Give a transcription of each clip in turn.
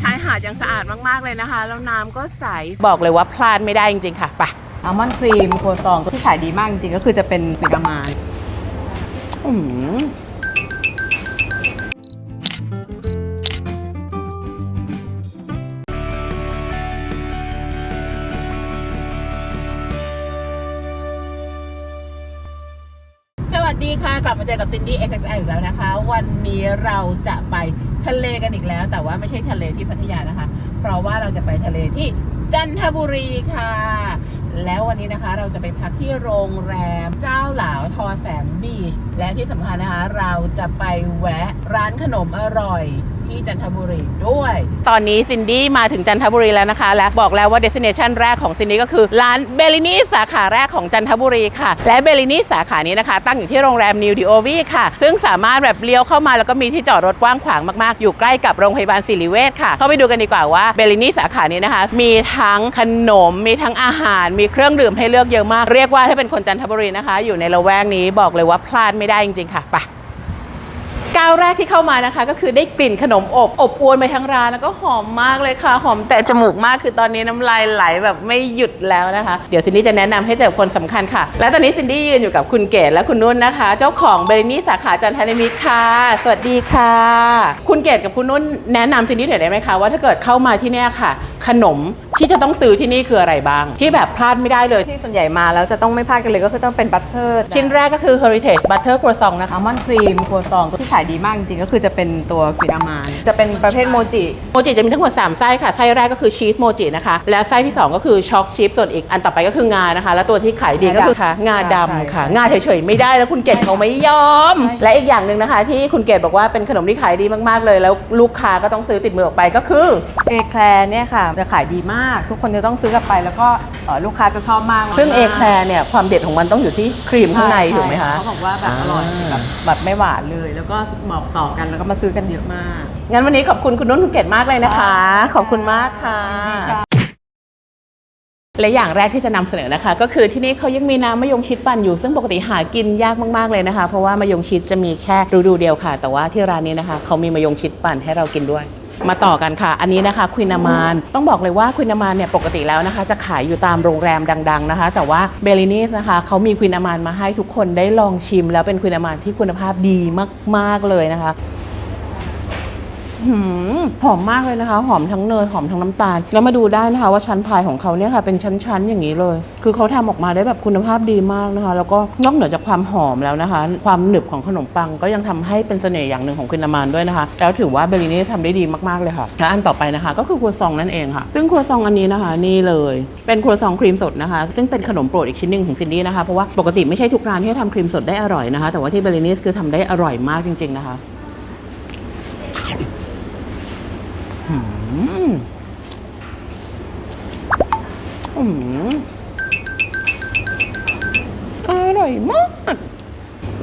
ชายหาดยังสะอาดมากๆเลยนะคะ แล้วน้ำก็ใส บอกเลยว่าพลาดไม่ได้จริงๆค่ะไปอัลมอนด์ครีมโครัวซองที่ขายดีมากจริงๆ ก็คือจะเป็นเมกามานอืม ดีค่ะ กลับมาเจอกับซินดี้เอ็กซ์อีกแล้วนะคะ วันนี้เราจะไปทะเลกันอีกแล้ว แต่ว่าไม่ใช่ทะเลที่พัทยานะคะ เพราะว่าเราจะไปทะเลที่จันทบุรีค่ะ แล้ววันนี้นะคะเราจะไปพักที่โรงแรมเจ้าหลาวทอแสมบีชและที่สำคัญนะคะ เราจะไปแวะร้านขนมอร่อย ที่จันทบุรีด้วย ตอนนี้ซินดี้มาถึงจันทบุรีแล้วนะคะ และบอกแล้วว่าเดส i เนชันแรกของซินดี้ก็คือ ร้านเบลินี่สาขาแรกของจันทบุรีค่ะ และเบลินี่สาขานี้นะคะ ตั้งอยู่ที่โรงแรมนิวดิโอวีค่ะ ซึ่งสามารถแบบเลี้ยวเข้ามาแล้วก็มีที่จอดรถกว้างขวางมากๆ อยู่ใกล้กับโรงพยาบาลศิริเวชค่ะ เข้าไปดูกันดีกว่าว่าเบลินี่สาขานี้นะคะ มีทั้งขนม มีทั้งอาหาร มีเครื่องดื่มให้เลือกเยอะมาก เรียกว่าถ้าเป็นคนจันทบุรีนะคะ อยู่ในละแวกนี้บอกเลยว่าพลาดไม่ได้จริงๆค่ะไป ก้าวแรกที่เข้ามานะคะ ก็คือได้กลิ่นขนมอบ อบอวนไปทั้งร้านแล้วก็หอมมากเลยค่ะ หอมแต่จมูกมากคือตอนนี้น้ำลายไหลแบบไม่หยุดแล้วนะคะ เดี๋ยวซินดี้จะแนะนำให้เจอคนสำคัญค่ะ และตอนนี้ซินดี้ยืนอยู่กับคุณเกดและคุณนุ่นนะคะ เจ้าของเบรนี่สาขาจันทนิมิตรค่ะ สวัสดีค่ะ คุณเกดกับคุณนุ่นแนะนำซินดี้หน่อยได้ไหมคะว่าถ้าเกิดเข้ามาที่เนี่ยค่ะ ขนม ที่จะต้องซื้อที่นี่คืออะไรบ้าง ที่แบบพลาดไม่ได้เลย ที่ส่วนใหญ่มาแล้วจะต้องไม่พลาดกันเลยก็คือต้องเป็นบัตเตอร์ชิ้นแรกก็คือ Heritage Butter Croissant นะคะอัลมอนด์ครีมโครัวซองที่ขายดีมากจริงๆก็คือจะเป็นตัวกรีนอามานจะเป็นประเภทโมจิโมจิจะมีทั้งหมด3ไส้ค่ะไส้แรกก็คือชีสโมจินะคะและไส้ที่ 2 ก็คือช็อกชิพส่วนอีกอันต่อไปก็คืองานะคะ และตัวที่ขายดีก็คือค่ะงาดำค่ะงาเฉยๆไม่ได้แล้วคุณเกดเขาไม่ยอม และอีกอย่างหนึ่งนะคะ ที่คุณเกดบอกว่าเป็นขนมที่ขายดีมากๆเลย แล้วลูกค้าก็ต้องซื้อติดมือออกไปก็คือเอแคลเนี่ยค่ะจะขายดีมาก ทุกคนจะต้องซื้อกลับไป แล้วก็เอ่อลูกค้าจะชอบมากซึ่งเอแคลร์เนี่ยความเด็ดของมันต้องอยู่ที่ครีมข้างในถูกไหมคะเขาบอกว่าแบบอร่อยแบบแบบไม่หวานเลย แล้วก็บอกต่อกันแล้วก็มาซื้อกันเยอะมาก งั้นวันนี้ขอบคุณคุณนุ่นคุณเกดมากเลยนะคะ ขอบคุณมากค่ะ และอย่างแรกที่จะนำเสนอนะคะ ก็คือที่นี่เขายังมีน้ำมะยงชิดปั่นอยู่ ซึ่งปกติหากินยากมากๆเลยนะคะ เพราะว่ามะยงชิดจะมีแค่ฤดูเดียวค่ะ แต่ว่าที่ร้านนี้นะคะเขามีมะยงชิดปั่นให้เรากินด้วย มาต่อกันค่ะ อันนี้นะคะควินามานต้องบอกเลยว่าควินามานเนี่ยปกติแล้วนะคะ จะขายอยู่ตามโรงแรมดัง ๆนะคะ แต่ว่าเบลินีสนะคะเขามีควินามานมาให้ทุกคนได้ลองชิม แล้วเป็นควินามานที่คุณภาพดีมาก ๆเลยนะคะ หอมมากเลยนะคะ หอมทั้งเนยหอมทั้งน้ำตาล แล้วมาดูได้นะคะว่าชั้นพายของเขาเนี่ยค่ะเป็นชั้นๆอย่างนี้เลย คือเขาทำออกมาได้แบบคุณภาพดีมากนะคะ แล้วก็นอกเหนือจากความหอมแล้วนะคะ ความหนึบของขนมปังก็ยังทำให้เป็นเสน่ห์อย่างหนึ่งของคุณนามานด้วยนะคะ แล้วถือว่าเบลลินี่ทำได้ดีมากๆเลยค่ะและอันต่อไปนะคะ ก็คือครัวซองนั่นเองค่ะ ซึ่งครัวซองอันนี้นะคะ นี่เลย เป็นครัวซองครีมสดนะคะ ซึ่งเป็นขนมโปรดอีกชิ้นหนึ่งของซินดี้นะคะเพราะว่าปกติไม่ใช่ทุกร้านที่ทำครีมสดได้อร่อยนะคะ แต่ว่าที่เบลลินี่คือทำได้อร่อยมากจริง ๆนะคะ อืมอร่อยมาก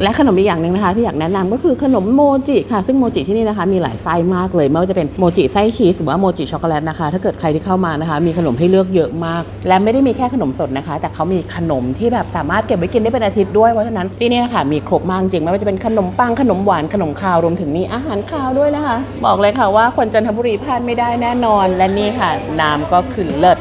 และขนมอีกอย่างหนึ่งนะคะที่อยากแนะนำก็คือขนมโมจิค่ะ ซึ่งโมจิที่นี่นะคะมีหลายไส้มากเลยไม่ว่าจะเป็นโมจิไส้ชีสหรือว่าโมจิช็อกโกแลตนะคะ ถ้าเกิดใครที่เข้ามานะคะ มีขนมให้เลือกเยอะมาก และไม่ได้มีแค่ขนมสดนะคะ แต่เขามีขนมที่แบบสามารถเก็บไว้กินได้เป็นอาทิตย์ด้วยเพราะฉะนั้นที่นี่นะคะมีครบมากจริงไม่ว่าจะเป็นขนมปังขนมหวานขนมคาวรวมถึงมีอาหารคาวด้วยนะคะ บอกเลยค่ะว่าคนจันทบุรีพลาดไม่ได้แน่นอน และนี่ค่ะน้ำก็คือเลิศ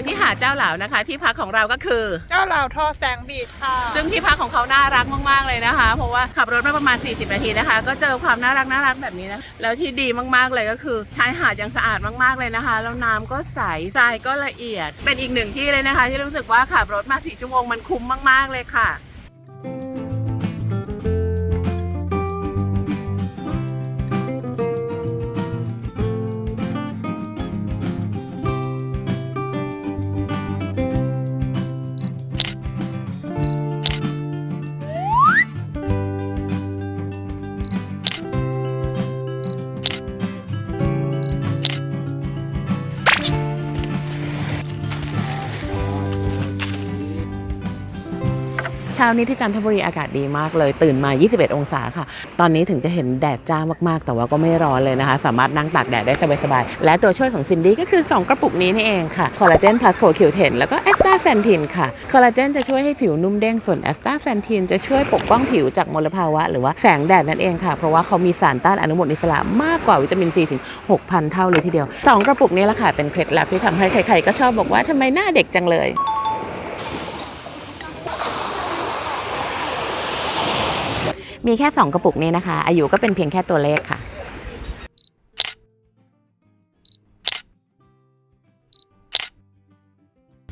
อนนี้เราอยู่ที่หาดเจ้าหลาวนะคะ ที่พักของเราก็คือ เจ้าเหล่าทอแสงบีดค่ะ ซึ่งที่พักของเขาน่ารักมากๆเลยนะคะ เพราะว่าขับรถมาประมาณ 40 นาทีนะคะ ก็เจอความน่ารักน่ารักแบบนี้นะแล้วที่ดีมากๆเลยก็คือชายหาดยังสะอาดมากๆเลยนะคะแล้วน้ำก็ใสทรายก็ละเอียด เป็นอีกหนึ่งที่เลยนะคะ ที่รู้สึกว่าขับรถมาสี่ชั่วโมงมันคุ้มมากๆเลยค่ะ ชช้านี้ที่จันทบุรีอากาศดีมากเลย ตื่นมา 21 องศาค่ะ ตอนนี้ถึงจะเห็นแดดจ้ามากๆ แต่ว่าก็ไม่ร้อนเลยนะคะ สามารถนั่งตากแดดได้สบายๆ และตัวช่วยของซินดี้ก็คือ 2 กระปุกนี้นี่เองค่ะ คอลลาเจนพลัสโคคิวเทนแล้วก็แอสตาแซนทินค่ะ คอลลาเจนจะช่วยให้ผิวนุ่มเด้ง ส่วนแอสตาแซนทินจะช่วยปกป้องผิวจากมลภาวะ หรือว่าแสงแดดนั่นเองค่ะ เพราะว่าเขามีสารต้านอนุมูลอิสระมากกว่าวิตามินซีถึง 6,000 เท่าเลยทีเดียว 2 กระปุกนี้ละค่ะเป็นเคล็ดลับที่ทำให้ใครๆก็ชอบบอกว่าทำไมหน้าเด็กจังเลย มีแค่ 2 กระปุกนี้นะคะ อายุก็เป็นเพียงแค่ตัวเลขค่ะ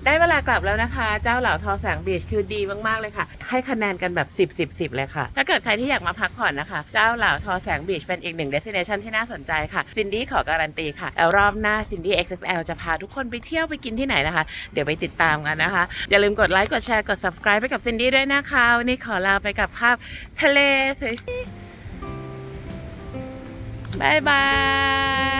ได้เวลากลับแล้วนะคะ เจ้าเหล่าทอแสงบีชคือดีมากๆเลยค่ะ ให้คะแนนกันแบบ 10 10 10 เลยค่ะ ถ้าเกิดใครที่อยากมาพักผ่อนนะคะ เจ้าเหล่าทอแสงบีชเป็นอีกหนึ่งเดสิเนชันที่น่าสนใจค่ะซินดี้ขอการันตีค่ะแล้วรอบหน้าซินดี้ XXL จะพาทุกคนไปเที่ยวไปกินที่ไหนนะคะ เดี๋ยวไปติดตามกันนะคะ อย่าลืมกดไลค์กดแชร์กด subscribe ไปกับซินดี้ด้วยนะคะวันนี้ขอลาไปกับภาพทะเลสวยๆบายบาย